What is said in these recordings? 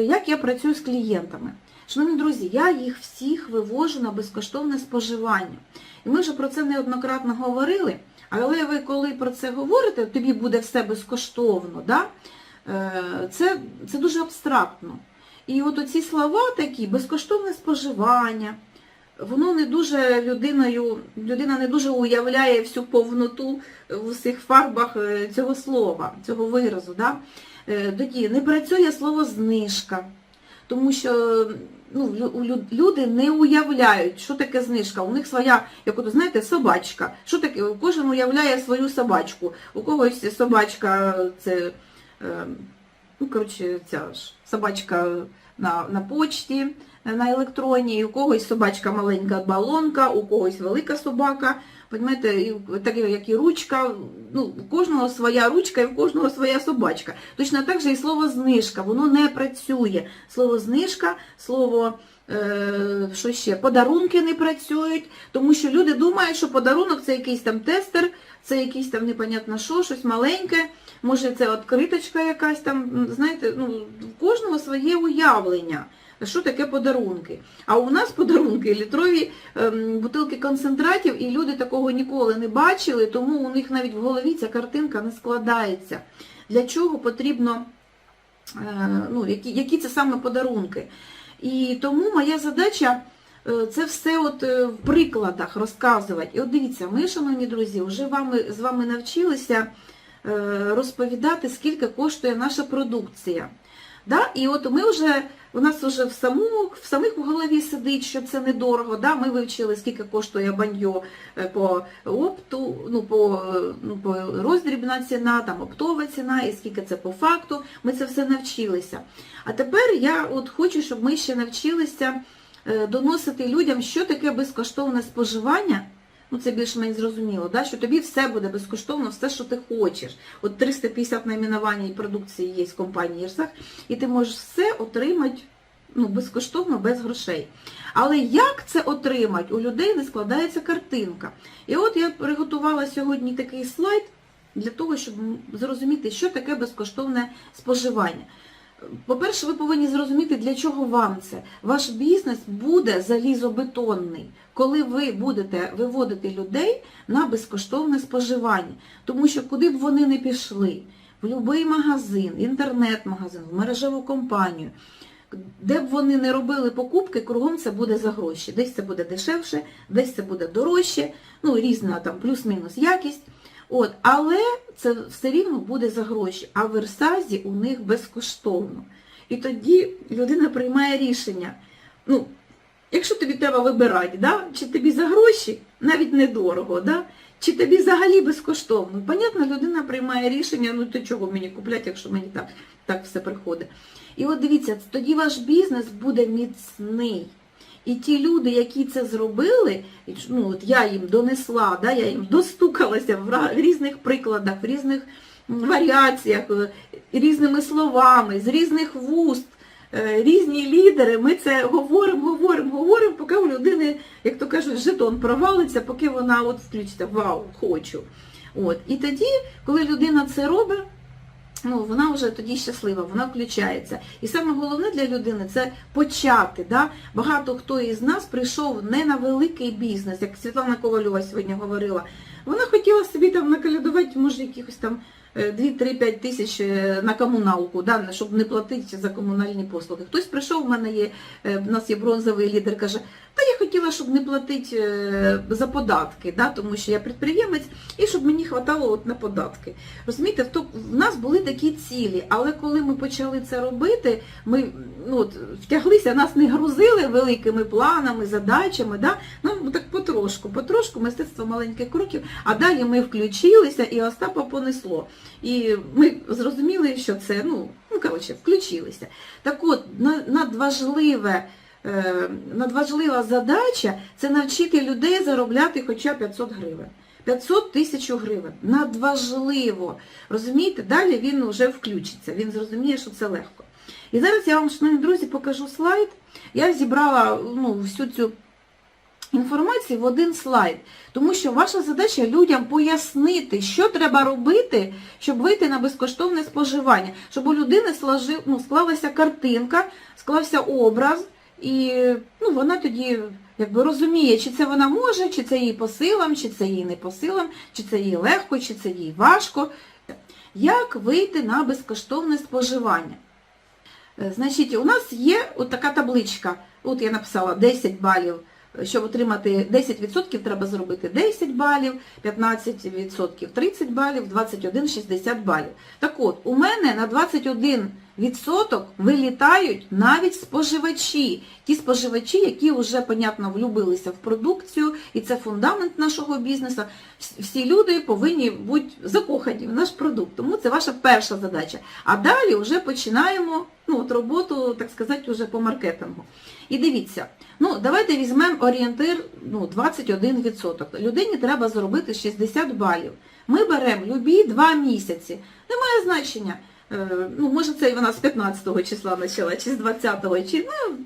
Як я працюю з клієнтами? Шановні друзі, я їх всіх вивожу на безкоштовне споживання. І ми вже про це неоднократно говорили, але ви коли про це говорите, тобі буде все безкоштовно, да? Е, це, це дуже абстрактно. І от оці слова такі, безкоштовне споживання, воно не дуже людиною, людина не дуже уявляє всю повноту в усіх фарбах е, цього слова, цього виразу. Да? Е, Тоді не працює слово знижка, тому що ну, люди не уявляють, що таке знижка. У них своя, як от знаєте, собачка. Що таке? Кожен уявляє свою собачку. У когось собачка це, е, ну, коротше, ця ж собачка на, на почті, на електроні, у когось собачка маленька балонка, у когось велика собака. Понимаєте, так як і ручка, ну, у кожного своя ручка і у кожного своя собачка. Точно так же і слово знижка, воно не працює. Слово знижка, слово що ще, подарунки не працюють, тому що люди думають, що подарунок це якийсь там тестер, це якийсь там непонятно що, щось маленьке, може це відкриточка якась там, знаєте, ну, у кожного своє уявлення. Що таке подарунки? А у нас подарунки літрові ем, бутилки концентратів, і люди такого ніколи не бачили, тому у них навіть в голові ця картинка не складається. Для чого потрібно, е, ну, які, які це саме подарунки? І тому моя задача е, це все от е, в прикладах розказувати. І от дивіться, ми, шановні друзі, вже вами, з вами навчилися е, розповідати, скільки коштує наша продукція. Да? І от ми вже, у нас вже в, саму, в самих в голові сидить, що це недорого. Да? Ми вивчили, скільки коштує баньо е, по опту, ну, по, е, ну, по роздрібна ціна, там оптова ціна, і скільки це по факту. Ми це все навчилися. А тепер я от хочу, щоб ми ще навчилися е, доносити людям, що таке безкоштовне споживання. Ну, це більш-менш зрозуміло, да? що тобі все буде безкоштовно, все, що ти хочеш. От 350 найменувань продукції є в компанії Єрсах, і ти можеш все отримати ну, безкоштовно, без грошей. Але як це отримати? У людей не складається картинка. І от я приготувала сьогодні такий слайд для того, щоб зрозуміти, що таке безкоштовне споживання. По-перше, ви повинні зрозуміти, для чого вам це. Ваш бізнес буде залізобетонний, коли ви будете виводити людей на безкоштовне споживання. Тому що куди б вони не пішли, в будь-який магазин, інтернет-магазин, в мережеву компанію, де б вони не робили покупки, кругом це буде за гроші. Десь це буде дешевше, десь це буде дорожче, ну різна там плюс-мінус якість. От, але це все рівно буде за гроші, а в Версазі у них безкоштовно. І тоді людина приймає рішення. Ну, якщо тобі треба вибирати, да? чи тобі за гроші, навіть недорого, да? чи тобі взагалі безкоштовно. Понятно, людина приймає рішення, ну то чого мені купляти, якщо мені так, так все приходить. І от дивіться, тоді ваш бізнес буде міцний. І ті люди, які це зробили, ну от я їм донесла, да, я їм достукалася в різних прикладах, в різних варіаціях, е, різними словами, з різних вуст, е, різні лідери, ми це говоримо, говоримо, говоримо, поки у людини, як то кажуть, жетон провалиться, поки вона от включиться, вау, хочу. От. І тоді, коли людина це робить, ну, вона вже тоді щаслива, вона включається. І саме головне для людини це почати. Да? Багато хто із нас прийшов не на великий бізнес, як Світлана Ковальова сьогодні говорила. Вона хотіла собі там накалядувати, може, якихось там 2-3-5 тисяч е, на комуналку, да, щоб не платити за комунальні послуги. Хтось прийшов, в мене є, е, в нас є бронзовий лідер, каже, та я хотіла, щоб не платити е, за податки, да, тому що я підприємець, і щоб мені хватало от на податки. Розумієте, то, в нас були такі цілі, але коли ми почали це робити, ми ну, от, втяглися, нас не грузили великими планами, задачами, да? ну так потрошку, потрошку, мистецтво маленьких кроків, а далі ми включилися і Остапа понесло. І ми зрозуміли, що це, ну, ну коротше, включилися. Так от, надважливе, надважлива задача це навчити людей заробляти хоча 500 гривень. 500 тисяч гривень. Надважливо. Розумієте, далі він вже включиться, він зрозуміє, що це легко. І зараз я вам, шановні друзі, покажу слайд. Я зібрала ну, всю цю інформації в один слайд. Тому що ваша задача людям пояснити, що треба робити, щоб вийти на безкоштовне споживання, щоб у людини ну, склалася картинка, склався образ, і ну, вона тоді якби розуміє, чи це вона може, чи це їй по силам, чи це їй не по силам, чи це їй легко, чи це їй важко. Як вийти на безкоштовне споживання? Е, Значить, у нас є от така табличка. От я написала 10 балів. Щоб отримати 10% треба зробити 10 балів, 15% 30 балів, 21 – 60 балів. Так от, у мене на 21% вилітають навіть споживачі. Ті споживачі, які вже, понятно, влюбилися в продукцію, і це фундамент нашого бізнесу. Всі люди повинні бути закохані в наш продукт. Тому це ваша перша задача. А далі вже починаємо ну, от роботу, так сказати, вже по маркетингу. І дивіться, ну давайте візьмемо орієнтир ну, 21%. Людині треба заробити 60 балів. Ми беремо любі 2 місяці. Немає значення. Е, Ну, може, це і вона з 15 числа почала, чи з 20-го, чи ну,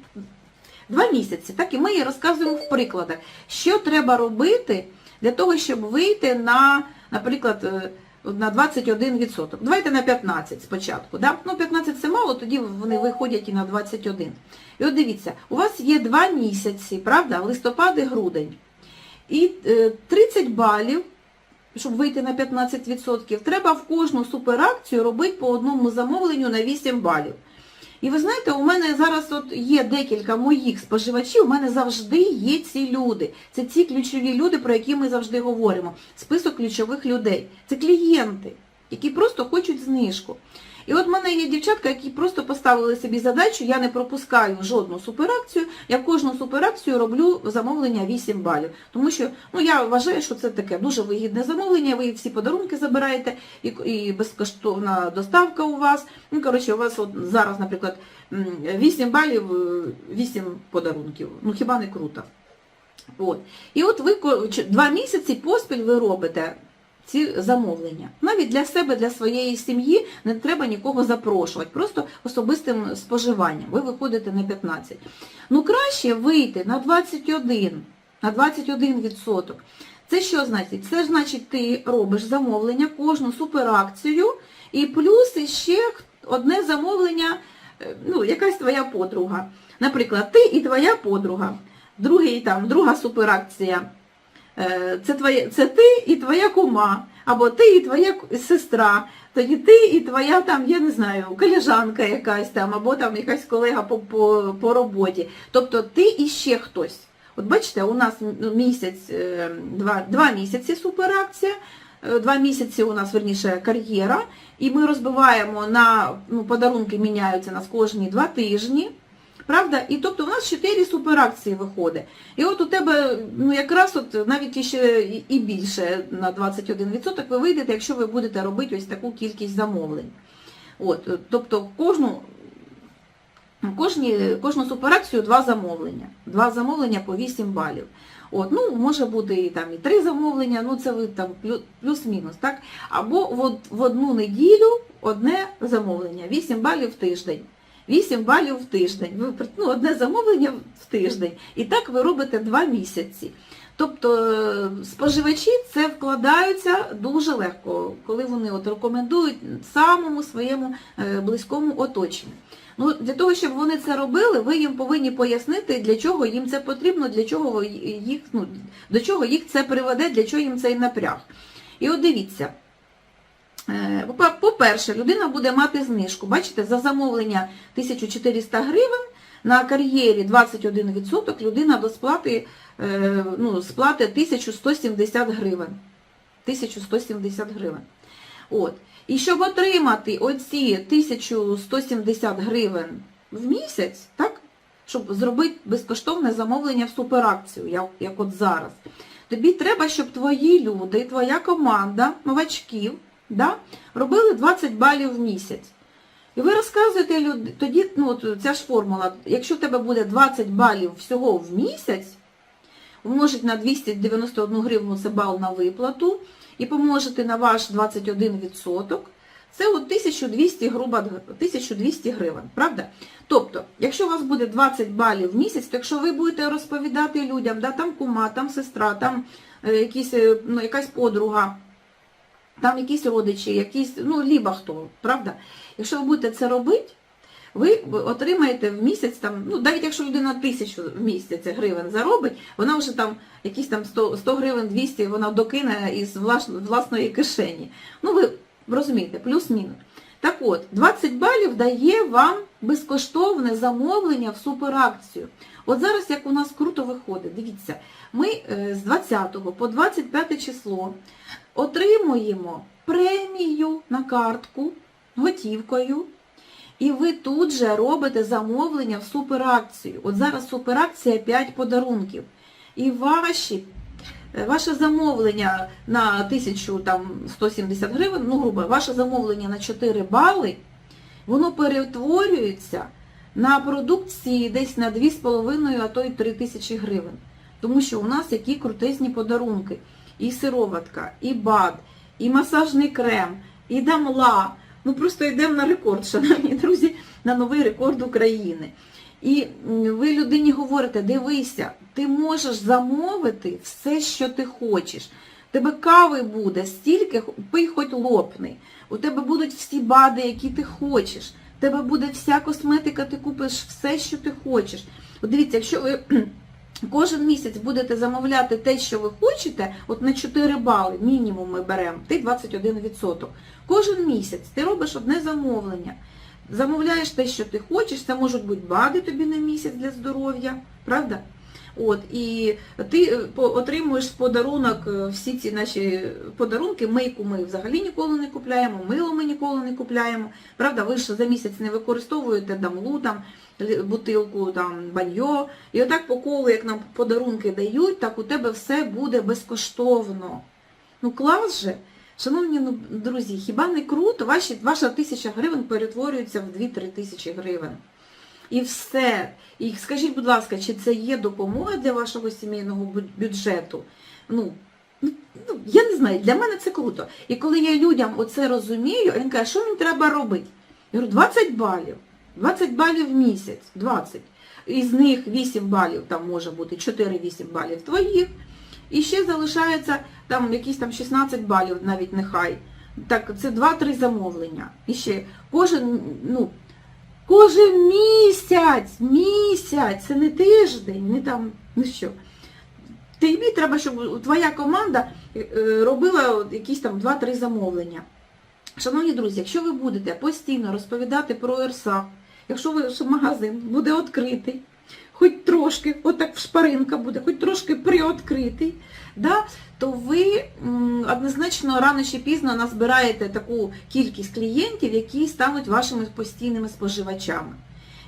два місяці. Так, і ми їй розказуємо в прикладах, що треба робити для того, щоб вийти на, наприклад, е, на 21%. Давайте на 15 спочатку. Да? Ну, 15 це мало, тоді вони виходять і на 21. І от дивіться, у вас є два місяці, правда, листопад і грудень. І е, 30 балів, щоб вийти на 15%, треба в кожну суперакцію робити по одному замовленню на 8 балів. І ви знаєте, у мене зараз от є декілька моїх споживачів, у мене завжди є ці люди. Це ці ключові люди, про які ми завжди говоримо. Список ключових людей. Це клієнти, які просто хочуть знижку. І от в мене є дівчатка, які просто поставили собі задачу, я не пропускаю жодну суперакцію, я кожну суперакцію роблю замовлення 8 балів. Тому що ну, я вважаю, що це таке дуже вигідне замовлення, ви всі подарунки забираєте, і, і безкоштовна доставка у вас. Ну, коротше, у вас от зараз, наприклад, 8 балів, е, 8 подарунків. Ну хіба не круто? От. І от ви два місяці поспіль ви робите ці замовлення. Навіть для себе, для своєї сім'ї не треба нікого запрошувати, просто особистим споживанням. Ви виходите на 15. Ну краще вийти на 21, на 21%. Це що значить? Це значить, ти робиш замовлення, кожну суперакцію, і плюс іще одне замовлення, е, ну, якась твоя подруга. Наприклад, ти і твоя подруга. Другий, там, друга суперакція. Е, Це, твоє, це ти і твоя кума, або ти і твоя сестра, тоді ти і твоя там, я не знаю, колежанка якась там, або там якась колега по, по, по роботі. Тобто ти і ще хтось. От бачите, у нас місяць, е, два, два місяці суперакція, е, два місяці у нас, верніше, кар'єра, і ми розбиваємо на, ну, подарунки міняються у нас кожні два тижні. Правда? І тобто у нас 4 суперакції виходить. І от у тебе ну якраз от навіть ще і- більше на 21% ви вийдете, якщо ви будете робити ось таку кількість замовлень. От, е, тобто кожну, кожні, кожну суперакцію два замовлення. Два замовлення по 8 балів. От, ну, може бути і там і три замовлення, ну це ви там плюс-мінус, так? Або в одну неділю одне замовлення, 8 балів в тиждень. 8 балів в тиждень. Ви, ну, одне замовлення в тиждень. І так ви робите 2 місяці. Тобто е, споживачі це вкладаються дуже легко, коли вони от рекомендують самому своєму е, близькому оточенню. Ну, для того, щоб вони це робили, ви їм повинні пояснити, для чого їм це потрібно, для чого їх, ну, до чого їх це приведе, для чого їм цей напряг. І от дивіться, По-перше, людина буде мати знижку. Бачите, за замовлення 1400 гривень на кар'єрі 21% людина до сплати, е, ну, сплати 1170 гривень. 1170 гривень. От. І щоб отримати оці 1170 гривень в місяць, так, щоб зробити безкоштовне замовлення в суперакцію, як, як от зараз, тобі треба, щоб твої люди, твоя команда новачків, да, робили 20 балів в місяць. І ви розказуєте тоді, ну ця ж формула, якщо в тебе буде 20 балів всього в місяць, умножить на 291 гривну це бал на виплату, і помножити на ваш 21%, Це от 1200, грубо, 1200 гривень, правда? Тобто, якщо у вас буде 20 балів в місяць, то якщо ви будете розповідати людям, да, там кума, там сестра, там е, якісь, е, ну, якась подруга, там якісь родичі, якісь, ну, ліба хто, правда? Якщо ви будете це робити, ви отримаєте в місяць, там, ну, навіть якщо людина тисячу в місяць гривень заробить, вона вже там якісь там 100, 100 гривень, 200 вона докине із влас- власної кишені. Ну, ви розумієте, плюс-мінус. Так от, 20 балів дає вам безкоштовне замовлення в суперакцію. От зараз як у нас круто виходить, дивіться, ми е, з 20 по 25 число отримуємо премію на картку готівкою, і ви тут же робите замовлення в суперакцію. От зараз суперакція 5 подарунків. І ваші, е, ваше замовлення на 1170 гривень, ну грубо, ваше замовлення на 4 бали, воно перетворюється на продукції десь на 2,5, а то й 3 тисячі гривень. Тому що у нас які крутезні подарунки. І сироватка, і бад, і масажний крем, і дамла. Ну просто йдемо на рекорд, шановні друзі, на новий рекорд України. І ви людині говорите, дивися, ти можеш замовити все, що ти хочеш. Тебе кави буде стільки, пий хоч лопни. У тебе будуть всі бади, які ти хочеш. У тебе буде вся косметика, ти купиш все, що ти хочеш. От дивіться, якщо ви кожен місяць будете замовляти те, що ви хочете, от на 4 бали мінімум ми беремо, ти 21%. Кожен місяць ти робиш одне замовлення. Замовляєш те, що ти хочеш, це можуть бути бади тобі на місяць для здоров'я, правда? От, і ти е, отримуєш подарунок е, всі ці наші подарунки, мийку ми взагалі ніколи не купляємо, мило ми ніколи не купляємо. Правда, ви ж за місяць не використовуєте дамлу, там, бутилку, там, баньо. І отак по колу, як нам подарунки дають, так у тебе все буде безкоштовно. Ну клас же! Шановні ну, друзі, хіба не круто? Ваші, ваша тисяча гривень перетворюється в 2-3 тисячі гривень. І все. І скажіть, будь ласка, чи це є допомога для вашого сімейного бюджету? Ну, ну, ну, я не знаю, для мене це круто. І коли я людям оце розумію, він каже, що мені треба робити? Я говорю, 20 балів. 20 балів в місяць, 20. Із них 8 балів, там може бути 4-8 балів твоїх. І ще залишається там якісь там 16 балів, навіть нехай. Так, це 2-3 замовлення. І ще кожен, ну, кожен місяць, місяць, це не тиждень, не там, ну що. Тобі треба, щоб твоя команда е, е, робила якісь там 2-3 замовлення. Шановні друзі, якщо ви будете постійно розповідати про ЕРСА, якщо ви, магазин буде відкритий, хоч трошки, отак шпаринка буде, хоч трошки приоткритий, да, то ви однозначно рано чи пізно назбираєте таку кількість клієнтів, які стануть вашими постійними споживачами.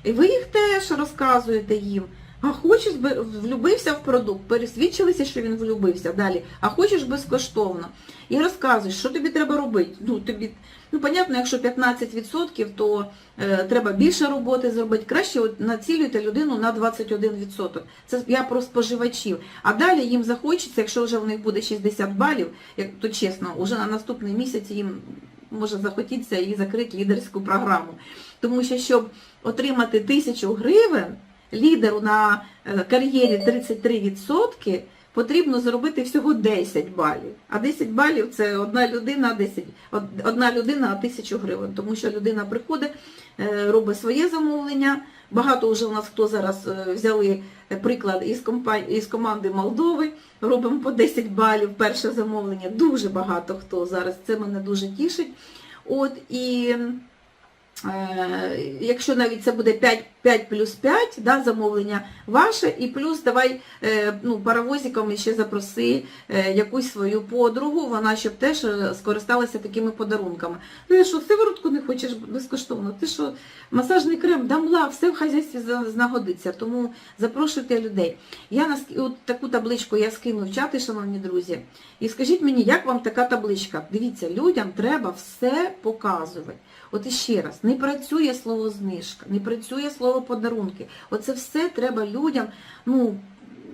І ви їх теж розказуєте їм. А хочеш, би- влюбився в продукт, пересвідчилися, що він влюбився далі, а хочеш безкоштовно. І розказуєш, що тобі треба робити. Ну, тобі, ну, понятно, якщо 15%, то е, треба більше роботи зробити. Краще от, націлюйте людину на 21%. Це я про споживачів. А далі їм захочеться, якщо вже в них буде 60 балів, як, то чесно, вже на наступний місяць їм може захотітися і закрити лідерську програму. Тому що, щоб отримати тисячу гривень, лідеру на е, кар'єрі 33%, потрібно зробити всього 10 балів. А 10 балів це одна людина, 10, одна людина на тисячу гривень. Тому що людина приходить, е, робить своє замовлення. Багато вже у нас хто зараз е, взяли приклад із, компа- із команди Молдови, робимо по 10 балів перше замовлення. Дуже багато хто зараз. Це мене дуже тішить. От і якщо навіть це буде 5, 5 плюс 5, да, замовлення ваше, і плюс давай е, ну, паровозиком ще запроси е, якусь свою подругу, вона щоб теж е, скористалася такими подарунками. Ну що, сиворотку не хочеш безкоштовно? Ти що, масажний крем, дамла, все в хазяйстві знагодиться, тому запрошуйте людей. Я нас, от таку табличку я скину в чати, шановні друзі, і скажіть мені, як вам така табличка? Дивіться, людям треба все показувати. От іще раз, не працює слово знижка, не працює слово подарунки. Оце все треба людям, ну,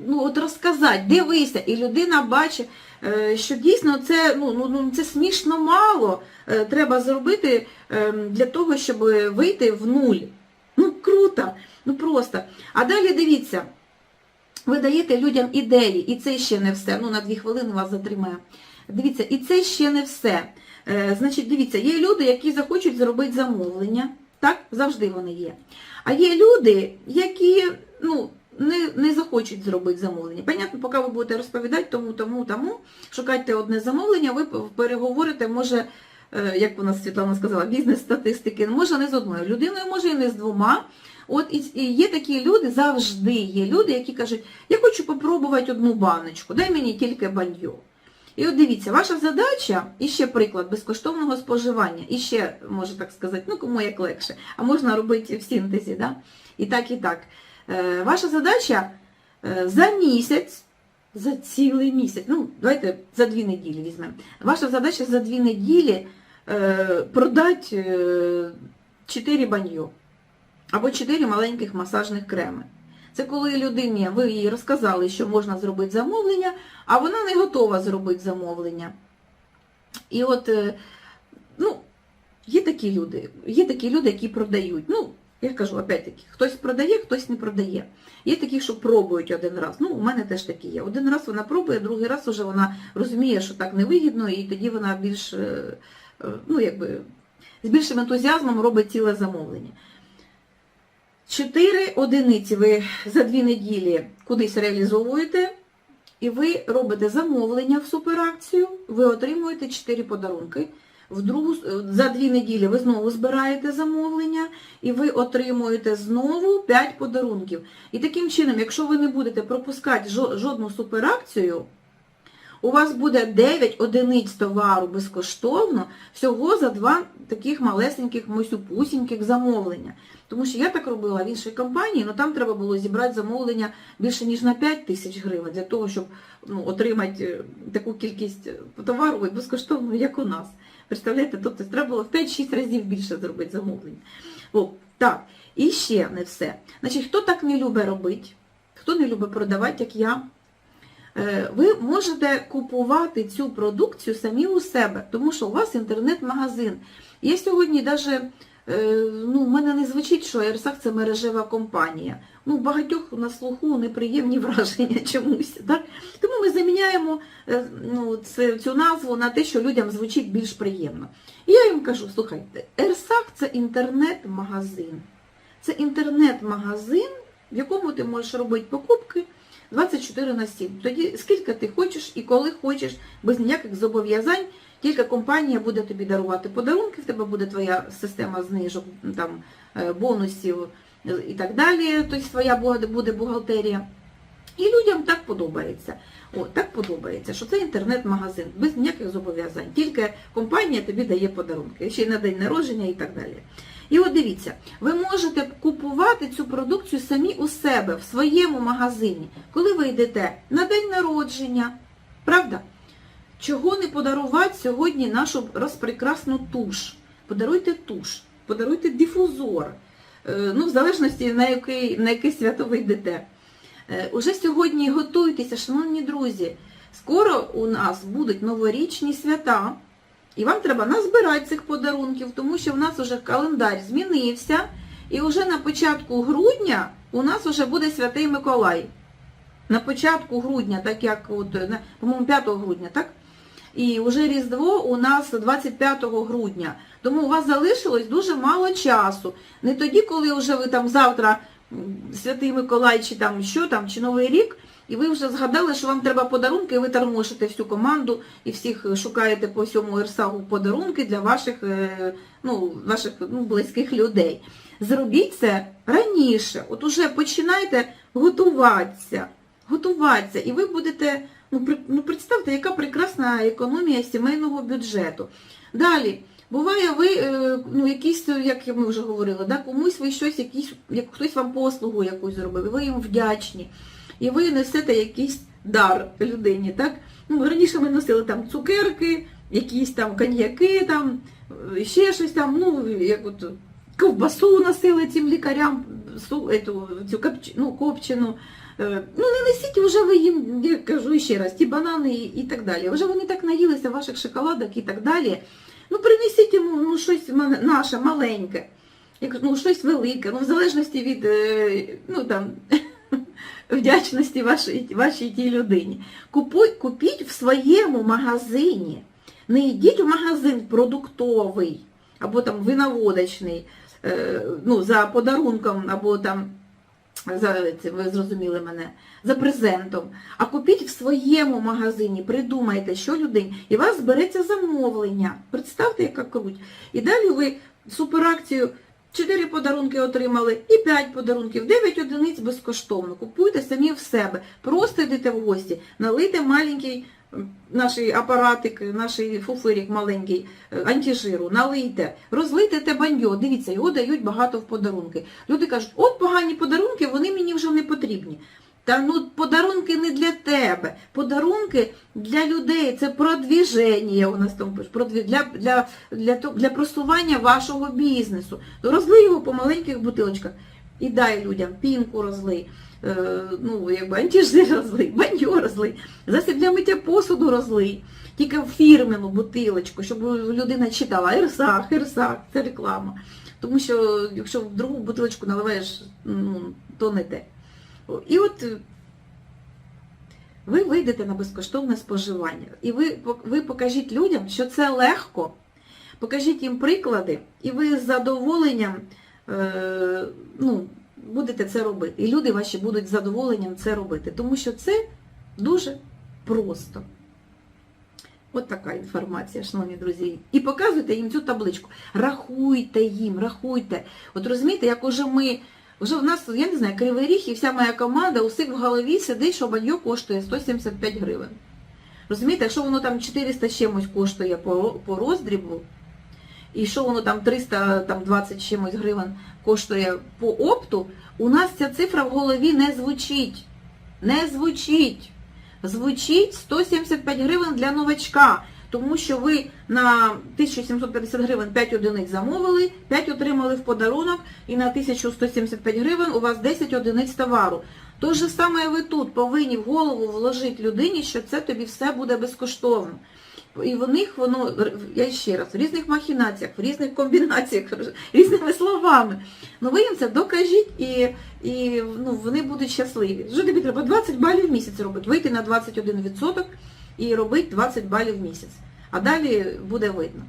ну, от розказати, дивися, і людина бачить, е, що дійсно це, ну, ну, ну, це смішно мало е, треба зробити е, для того, щоб вийти в нуль. Ну, круто, ну просто. А далі дивіться, ви даєте людям ідеї, і це ще не все. Ну, на дві хвилини вас затримаю. Дивіться, і це ще не все. Е, значить, дивіться, є люди, які захочуть зробити замовлення. Так, завжди вони є. А є люди, які ну, не, не захочуть зробити замовлення. Понятно, поки ви будете розповідати тому, тому, тому, шукайте одне замовлення, ви переговорите, може, е, як у нас Світлана сказала, бізнес-статистики, може не з одною людиною, може і не з двома. От і, є такі люди, завжди є люди, які кажуть, я хочу попробувати одну баночку, дай мені тільки баньо. І от дивіться, ваша задача, і ще приклад безкоштовного споживання, і ще, можу так сказати, ну кому як легше, а можна робити в синтезі, да? і так, і так. Е, ваша задача е, за місяць, за цілий місяць, ну давайте за дві неділі візьмемо. Ваша задача за дві неділі е, продати е, 4 баньо або 4 маленьких масажних креми. Це коли людині, ви їй розказали, що можна зробити замовлення, а вона не готова зробити замовлення. І от, е, ну, є такі люди, є такі люди, які продають. Ну, я кажу, опять-таки, хтось продає, хтось не продає. Є такі, що пробують один раз. Ну, у мене теж такі є. Один раз вона пробує, другий раз вже вона розуміє, що так невигідно, і тоді вона більш, е, е, ну, якби, з більшим ентузіазмом робить ціле замовлення. Чотири одиниці ви за дві неділі кудись реалізовуєте, і ви робите замовлення в суперакцію, ви отримуєте 4 подарунки. В другу, за дві неділі ви знову збираєте замовлення і ви отримуєте знову 5 подарунків. І таким чином, якщо ви не будете пропускати жодну суперакцію, у вас буде 9 одиниць товару безкоштовно, всього за два таких малесеньких мосюпусіньких замовлення. Тому що я так робила в іншій компанії, але там треба було зібрати замовлення більше, ніж на 5 тисяч гривень, для того, щоб ну, отримати е, таку кількість товару безкоштовно, як у нас. Представляєте, тобто треба було в 5-6 разів більше зробити замовлення. О, так, і ще не все. Значить, хто так не любить робити, хто не любить продавати, як я, Е, ви можете купувати цю продукцію самі у себе, тому що у вас інтернет-магазин. Я сьогодні навіть, ну, в мене не звучить, що Ерсак це мережева компанія. Ну, багатьох на слуху неприємні враження чомусь. Так? Тому ми заміняємо е, ну, цю назву на те, що людям звучить більш приємно. І я їм кажу, слухайте, Ерсак це інтернет-магазин. Це інтернет-магазин, в якому ти можеш робити покупки 24 на 7. Тоді скільки ти хочеш і коли хочеш, без ніяких зобов'язань, тільки компанія буде тобі дарувати подарунки, в тебе буде твоя система знижок, там, е, бонусів і так далі, тобто своя буде бухгалтерія. І людям так подобається. О, так подобається, що це інтернет-магазин, без ніяких зобов'язань. Тільки компанія тобі дає подарунки, ще й на день народження і так далі. І от дивіться, ви можете купувати цю продукцію самі у себе, в своєму магазині, коли ви йдете на день народження, правда? Чого не подарувати сьогодні нашу розпрекрасну туш? Подаруйте туш, подаруйте дифузор, Е, ну, в залежності на який, на яке свято ви йдете. Е, Уже сьогодні готуйтеся, шановні друзі. Скоро у нас будуть новорічні свята, і вам треба назбирати цих подарунків, тому що в нас вже календар змінився, і вже на початку грудня у нас вже буде Святий Миколай. На початку грудня, так як, по-моєму, 5 грудня, так? І вже Різдво у нас 25 грудня. Тому у вас залишилось дуже мало часу. Не тоді, коли вже ви там завтра Святий Миколай, чи там що там, чи Новий рік, і ви вже згадали, що вам треба подарунки, і ви тормошите всю команду і всіх шукаєте по всьому Ерсагу подарунки для ваших, е, ну, ваших ну, близьких людей. Зробіть це раніше. От уже починайте готуватися, готуватися, і ви будете, ну, ну представте, яка прекрасна економія сімейного бюджету. Далі. Буває, ви е, ну, якісь, як ми вже говорили, да, комусь ви щось, якісь, як хтось вам послугу якусь зробив, ви їм вдячні, і ви несете якийсь дар людині. так? Ну, раніше ми носили там цукерки, якісь там коньяки, там, е, ще щось там, ну, як от ковбасу носили цим лікарям, ету, цю копч, ну, копчену. Е, Ну, не несіть вже ви їм, я кажу ще раз, ті банани і, і так далі. Вже вони так наїлися ваших шоколадок і так далі. Ну, принесіть йому ну, щось наше, маленьке, ну, щось велике, ну, в залежності від е, ну, там, вдячності вашій, вашій тій людині. Купуй, купіть в своєму магазині. Не йдіть в магазин продуктовий або там виноводочний, е, ну, за подарунком, або там за це ви зрозуміли мене, за презентом. А купіть в своєму магазині, придумайте, що людині, і у вас збереться замовлення. Представте, яка круть. І далі ви суперакцію 4 подарунки отримали і 5 подарунків, 9 одиниць безкоштовно. Купуйте самі в себе. Просто йдете в гості, налийте маленький наш апаратик, наш фуфирик маленький, е, антижиру, налийте, розлийте те баньо, дивіться, його дають багато в подарунки. Люди кажуть, от погані подарунки, вони мені вже не потрібні. Та ну подарунки не для тебе, подарунки для людей, це продвіження у нас там для, для, для, для просування вашого бізнесу. Розлий його по маленьких бутилочках і дай людям пінку розлий, е, ну, якби антижир розлий, баньо розлий, засіб для миття посуду розлий, тільки в фірмену бутилочку, щоб людина читала Ірсах, Ірсах, це реклама. Тому що якщо в другу бутилочку наливаєш, ну, то не те. І от е, ви вийдете на безкоштовне споживання. І ви, ви покажіть людям, що це легко. Покажіть їм приклади, і ви з задоволенням е, ну, будете це робити. І люди ваші будуть з задоволенням це робити. Тому що це дуже просто. От така інформація, шановні друзі. І показуйте їм цю табличку. Рахуйте їм, рахуйте. От розумієте, як уже ми, вже в нас, я не знаю, кривий ріг і вся моя команда, усіх в голові сидить, що баньо коштує 175 гривень. Розумієте, якщо воно там 400 з чимось коштує по, по роздрібу, і що воно там 320 чимось гривень коштує по опту, у нас ця цифра в голові не звучить. Не звучить. Звучить 175 гривень для новачка, тому що ви на 1750 гривень 5 одиниць замовили, 5 отримали в подарунок, і на 1175 гривень у вас 10 одиниць товару. То же саме ви тут повинні в голову вложити людині, що це тобі все буде безкоштовно. І в них воно, я ще раз, в різних махінаціях, в різних комбінаціях, різними словами. Ну ви їм це докажіть і, і ну, вони будуть щасливі. Що тобі треба 20 балів в місяць робити, вийти на 21% і робити 20 балів в місяць. А далі буде видно.